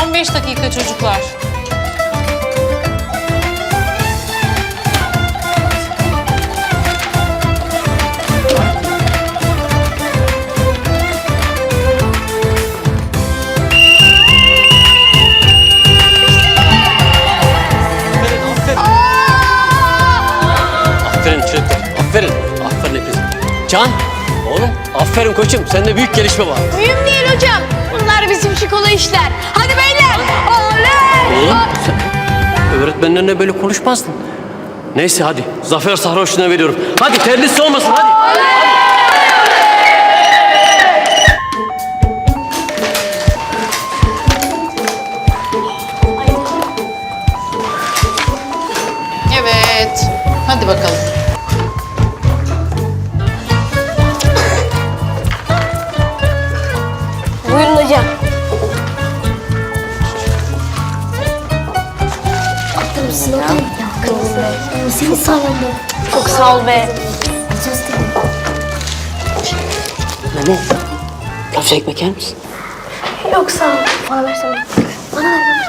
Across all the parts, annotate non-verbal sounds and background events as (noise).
Son beş dakika çocuklar. Aferin çocuklar. Aferin. Aferin hepiniz. Can. Oğlum aferin koçum. Sende büyük gelişme var. Mühim değil hocam. Şikola işler. Hadi beyler. Oley. Oğlum sen öğretmenlerine böyle konuşmazdın. Neyse hadi. Zafer sarhoşluğuna veriyorum. Hadi terlisi olmasın hadi. Evet. Hadi bakalım. Buyurun hocam. Senin sayende. Çok sağ ol be. Memo. Köfte ekmek yer misin? Yok sağ ol. Bana versene. Bana ver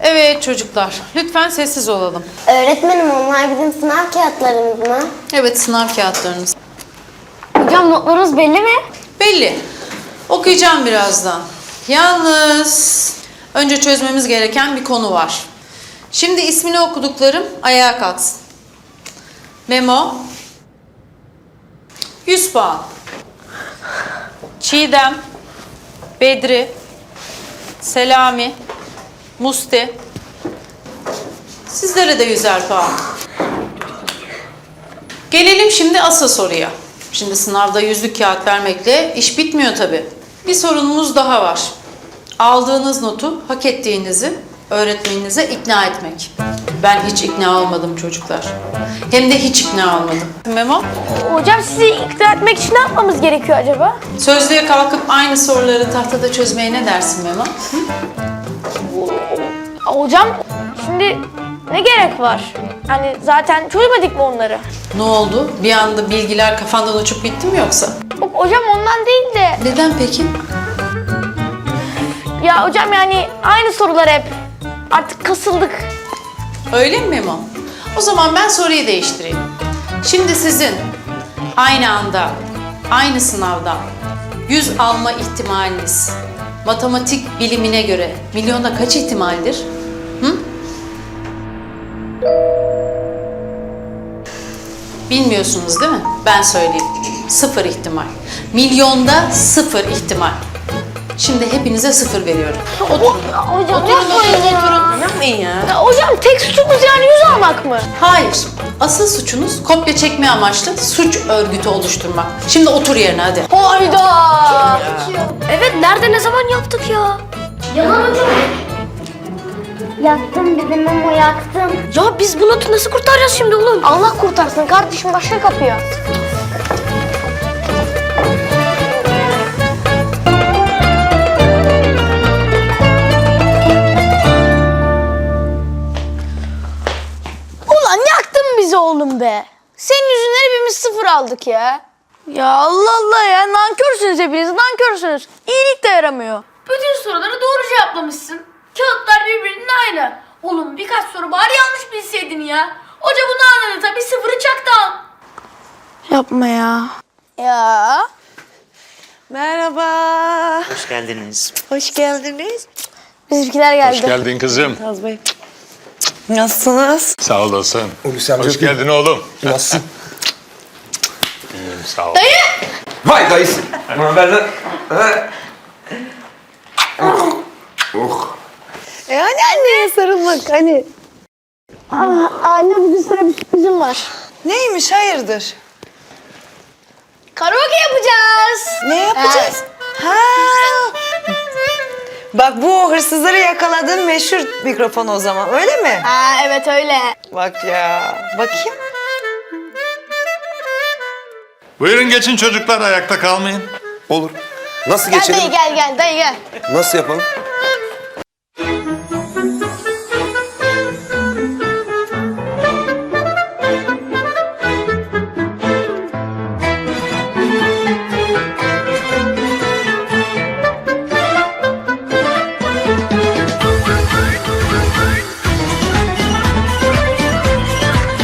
Evet çocuklar. Lütfen sessiz olalım. Öğretmenim onlar bizim sınav kağıtlarımız mı? Evet sınav kağıtlarınız. Hocam notlarınız belli mi? Belli. Okuyacağım birazdan. Yalnız önce çözmemiz gereken bir konu var. Şimdi ismini okuduklarım ayağa kalksın. Memo. 100 puan. Çiğdem. Bedri. Selami. Musti. Sizlere de yüzer puan. Gelelim şimdi asıl soruya. Şimdi sınavda yüzlük kağıt vermekle iş bitmiyor tabii. Bir sorunumuz daha var. Aldığınız notu hak ettiğinizi öğretmeninize ikna etmek. Ben hiç ikna olmadım çocuklar. Hem de hiç ikna olmadım. Memo, Hocam sizi ikna etmek için ne yapmamız gerekiyor acaba? sözlüğe kalkıp aynı soruları tahtada çözmeye ne dersin Memo? Hocam şimdi ne gerek var? Hani zaten çözmedik mi onları? Ne oldu? Bir anda bilgiler kafandan uçup gitti mi yoksa? Yok hocam ondan değil de. Neden peki? Ya hocam yani aynı sorular hep. Artık kasıldık. Öyle mi Memo? O zaman ben soruyu değiştireyim. Şimdi sizin aynı anda, aynı sınavdan 100 alma ihtimaliniz matematik bilimine göre milyonda kaç ihtimaldir? Bilmiyorsunuz değil mi? Ben söyleyeyim. Sıfır ihtimal. Milyonda sıfır ihtimal. Şimdi hepinize sıfır veriyorum. Hocam Oturun, yapmayın oturun, ya. oturun. Yapmayın ya. Ya Hocam tek suçumuz yani yüz almak mı? Hayır. Asıl suçunuz kopya çekme amaçlı suç örgütü oluşturmak. Şimdi otur yerine hadi. Hayda. Evet nerede ne zaman yaptık ya? Yalan hocam. Yaktım dedim Memo yaktım. Ya biz bu notu nasıl kurtaracağız şimdi oğlum? Allah kurtarsın kardeşim başka kapıya. Ulan yaktın bizi oğlum be. Senin yüzünden hepimiz sıfır aldık ya. Ya Allah Allah ya nankörsünüz hepiniz nankörsünüz. İyilik de yaramıyor. Bütün soruları doğru cevaplamışsın. Kağıtlar aynı. Oğlum birkaç soru bari yanlış bilseydin ya. Hoca bunu anladı tabii sıfırı çaktı al. Yapma ya. Ya. Merhaba. Hoş geldiniz. Hoş geldiniz. Bizimkiler geldi. Hoş geldin kızım. Naz Bey. Nasılsınız? Sağ olasın. Hulusi amca Hoş geldin oğlum. Nasılsın? İyiyim (laughs) sağ ol. Vay dayısı. Haber lan? Ha? Oh. E hani anneye sarılmak hani. Anne bugün sana bir sürprizim var. Neymiş hayırdır? Karaoke yapacağız. Ne yapacağız? Ha. Bak bu hırsızları yakaladığın meşhur mikrofon o zaman öyle mi? Ha evet öyle. Bak ya. Bakayım. Buyurun geçin çocuklar ayakta kalmayın. Olur. Nasıl Gel geçelim? dayı gel gel dayı gel. Nasıl yapalım?